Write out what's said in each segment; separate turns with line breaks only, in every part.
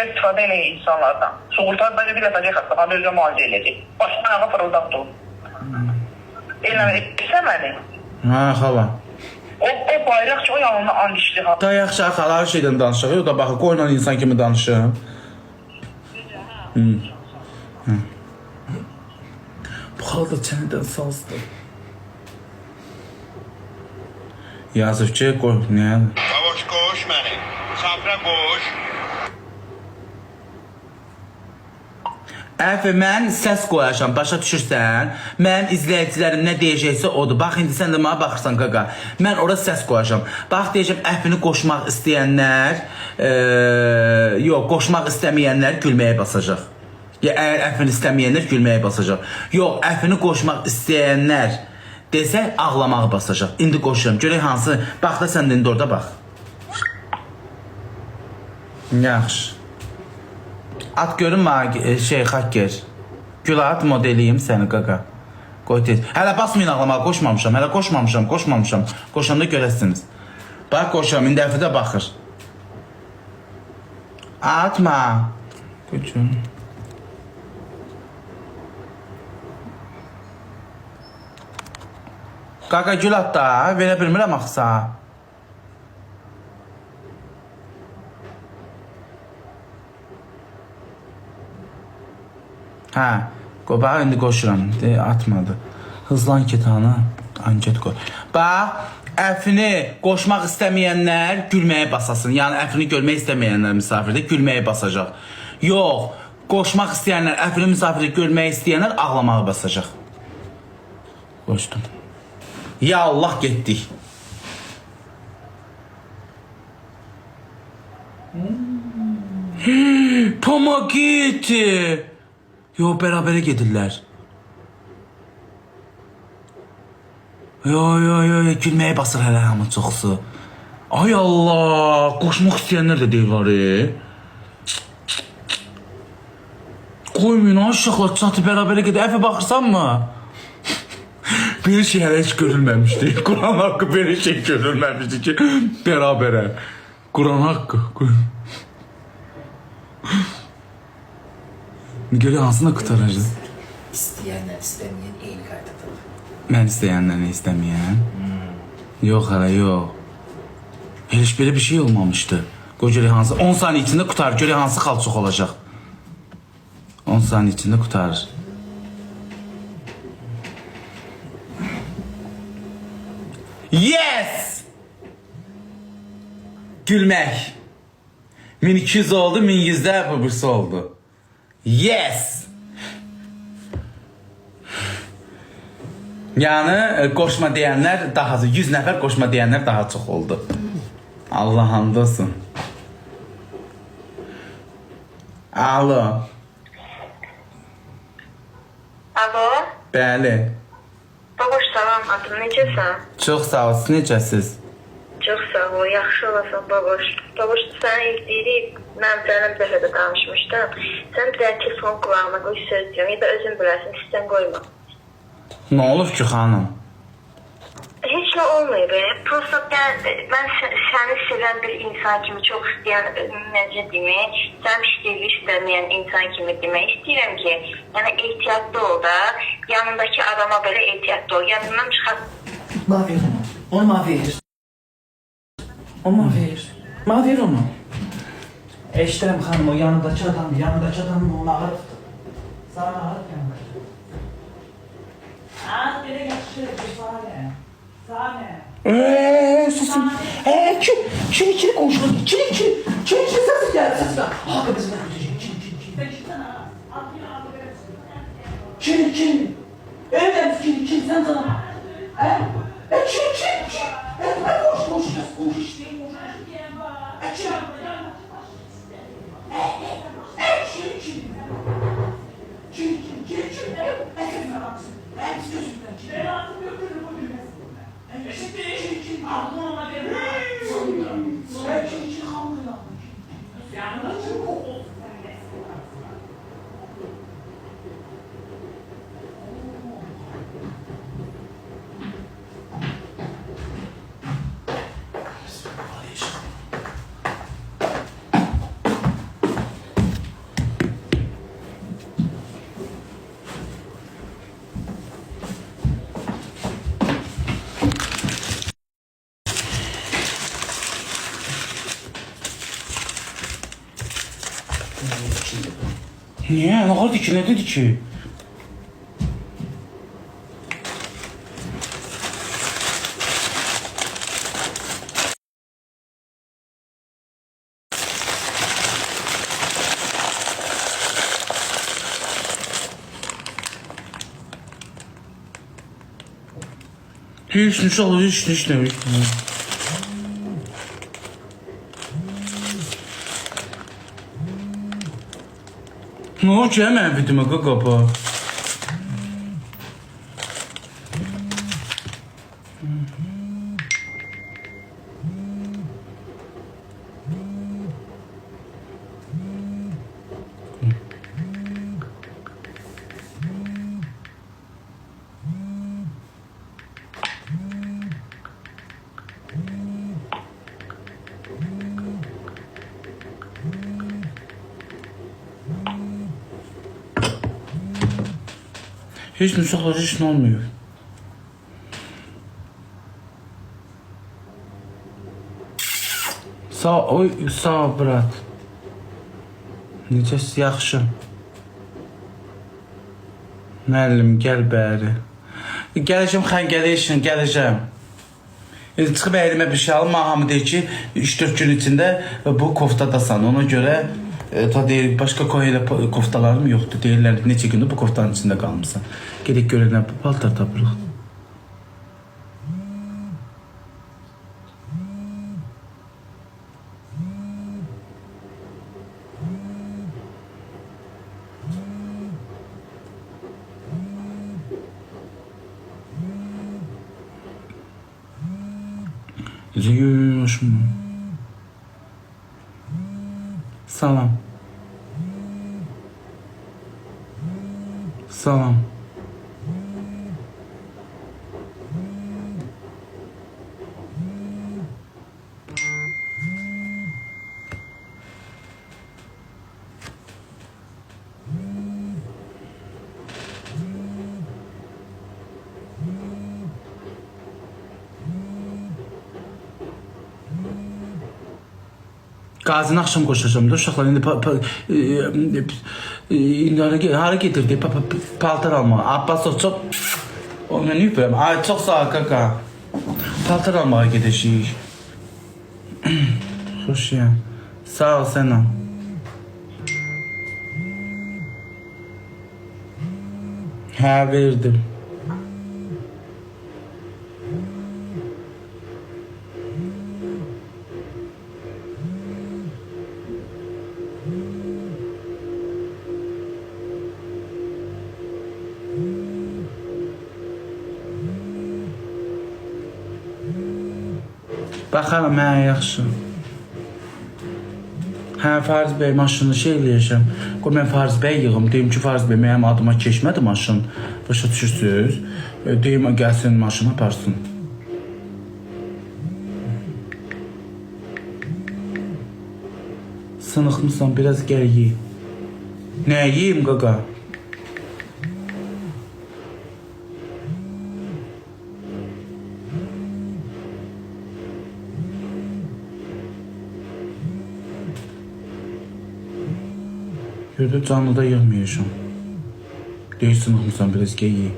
belə istifadə eləyir insanlardan. Sığorta bəlkə bir dəfə xəstəxanada özünə müalicə eləyəcək. Başına ayağa fırıldaq dur. Eləmirsə məni.
Ha xala.
O, o bayraq ki, o yanına içdi ha.
Da yaxşı xala hər şeydən danışaq. Yox da baxı qoyla insan kimi danışım. Hı. Hı. Bu halda çənidən sazdı. Yazıb ki, qoy, nə?
Baboş koş məni. Safra koş.
Əfə mən səs qoyacam, başa düşürsən? Mənim izləyicilərim nə deyəcəksə odur. Bax indi sən də mənə baxırsan qaqa. Mən ora səs qoyacam. Bax deyəcəm əfini qoşmaq istəyənlər, e, yox, qoşmaq istəməyənlər gülməyə basacaq. Ya əgər əfini istəməyənlər gülməyə basacaq. Yox, əfini qoşmaq istəyənlər desə ağlamağa basacaq. İndi qoşuram. Görək hansı. Bax da sən də indi orada bax. Yaxşı. At görün mənə e, şey hacker. Gülat modeliyim səni qaqa. Qoy tez. Hələ basmayın ağlamağa qoşmamışam. Hələ qoşmamışam, qoşmamışam. Qoşanda görəsiniz. Bax qoşuram, indi əfi də baxır. Atma. Qoçum. Qaqa gül at da, verə bilmirəm axsa. Hə, qoy bax indi qoşuram. De, atmadı. Hızlan ki tanı. Anket qoy. Bax, əfini qoşmaq istəməyənlər gülməyə basasın. Yəni əfini görmək istəməyənlər misafirdə gülməyə basacaq. Yox, qoşmaq istəyənlər, əfini misafirdə görmək istəyənlər ağlamağa basacaq. Qoşdum. Ya Allah getdik. Pomagiti. Yo bərabərə gedirlər. Yo yo yo gülməyə basır hələ hamı çoxsu. Ay Allah, qoşmaq istəyənlər də deyir var. E. Qoymayın ay uşaqlar çatı bərabərə gedir. Əfə baxırsanmı? Bir şey hələ heç görülməmişdi. Quran haqqı belə şey görülməmişdi ki, bərabərə. Quran haqqı. Quran. Görə hansını qutaracaq?
İsteyenler istemeyen eyni kaydadır.
Mən istəyənləri istəməyən. Yox hələ yox. Heç belə bir şey olmamışdı. Qoy görək hansı 10 saniyə içində qutar. Görək hansı xal çox olacaq. 10 saniyə içində qutarır. Yes! Gülmək. 1200 oldu, 1100-də bu birisi oldu. Yes! Yani e, qoşma deyənlər daha az, 100 nəfər qoşma deyənlər daha çox oldu. Allah hamd olsun. Alo,
Alo,
bəli.
baboş salam, adın necəsən?
Çox sağ ol, siz necəsiz?
Çox sağ ol, yaxşı olasan baboş. Baboş, səni izləyirik, mən sənin bir dəfə də danışmışdım. Sən bir dənə telefon qulağına qoy söz deyim, ya da özün bilərsən, istən qoyma.
Nə olub ki, xanım?
Heç nə olmayıb, e. prosta mən, mən sə- səni sevən bir insan kimi, çox istəyən, e, necə deyim, sən pişiklik istəməyən insan kimi demək istəyirəm ki, yəni ehtiyatlı ol da, yanındakı adama belə ehtiyatlı ol, yadından çıxar.
Ver onu. Onu bana ver. Onu bana ver. Bana ver onu. Eşittirem hanım o yanındaki adam, yanındaki adam onu ağırıftı. Sana ağırıf yanındaki. Az bile yakışır, bir saniye. Saniye.
Eee susun.
Eee kim? Kim ikili konuşuyor? Kim ikili? Kim ikili sesi geldi sesi. Hakkı bizimle gidecek. Kim kim kim? Kim kim? Evet kim kim sen sana? He? E kim kim kim? E ne konuş konuş işte. E kim? E kim kim? Kim kim kim kim? E kim yarabbim? E biz gözümden kim? Ben artık götürürüm bu bilmesin. E kim kim? Aklına ona verin.
Niyə? Nə oldu ki? Nə dedi ki? Hiç ne olur, hiç hiç ne hiç ne. Ne oldu ki hemen vidime Hiç müsahlar hiç ne olmuyor. Sağ oy sağ brat. Necəsə yaxşı. Müəllim gəl bəri. Gələcəm xəngəli işin, gələcəm. E, Çıxıb əlimə bir şey alma, hamı deyir ki, 3-4 gün içində bu koftadasan. Ona görə e, ta deyir, başqa koyla koftalarım yoxdur. Deyirlər, neçə gündür bu koftanın içində qalmısan. Gedək görək nə paltar tapırıq. Necə yürüyüşüm? Salam. Salam. Qazini axşam qoşacağam da uşaqlar indi pa, pa, e, e, indi hara, ge- hara getirdi pa, pa, paltar almağa. Abbasov çox o mən yupam. Ay çox sağ ol kaka. Paltar almağa gedəcəyik. Xoş ya. Sağ ol sən al. Hə verdim. Baxaram, hə, yaxşı. Hə, Fariz bəy maşını şey eləyəcəm. Qoy mən Fariz bəy yığım. Deyim ki, Fariz bəy mənim adıma keçmədi maşın. Başa düşürsüz? E, Deyim gəlsin maşını aparsın. Sınıxmısan, biraz gəl ye. Nə yeyim qaqa? Gördü canlıda yığmayacağım. Deyir sınıxmısan, biraz gəl ye.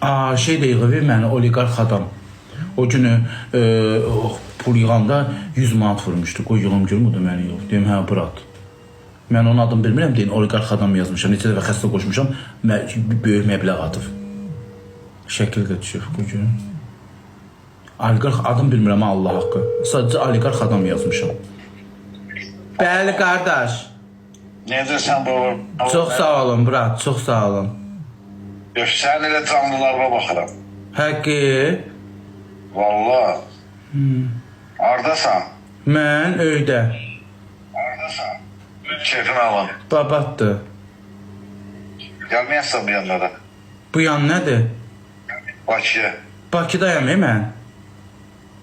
Aa, şey yığıb məni oliqarx adam. O günü e, o pul yığanda 100 manat vurmuşdu. Qoy yığım görüm o da məni yığıb. Deyim hə brat. Mən onun adını bilmirəm deyin oliqarx adam yazmışam. Neçə dəfə xəstə qoşmuşam. Mə böyük məbləğ atıb. Şəkil də düşüb bu gün. Oliqarx adam bilmirəm Allah haqqı. Sadəcə oliqarx adam yazmışam. Bəli qardaş.
Necəsən baba?
Çox sağ olun brat, çox sağ olun.
Yox, sən elə canlılarına baxıram.
Həqqi
Valla. Hardasan?
mən öydə.
Hardasan? Keyfin alın.
Babatdır.
Gəlməyəsən bu yanlara.
Bu yan nədir?
Bakıya.
Bakıdayam e mən.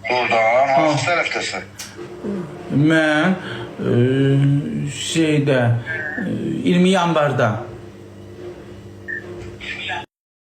Buradan hansı tərəfdəsən?
Mən e, şeydə e, 20 yanvarda.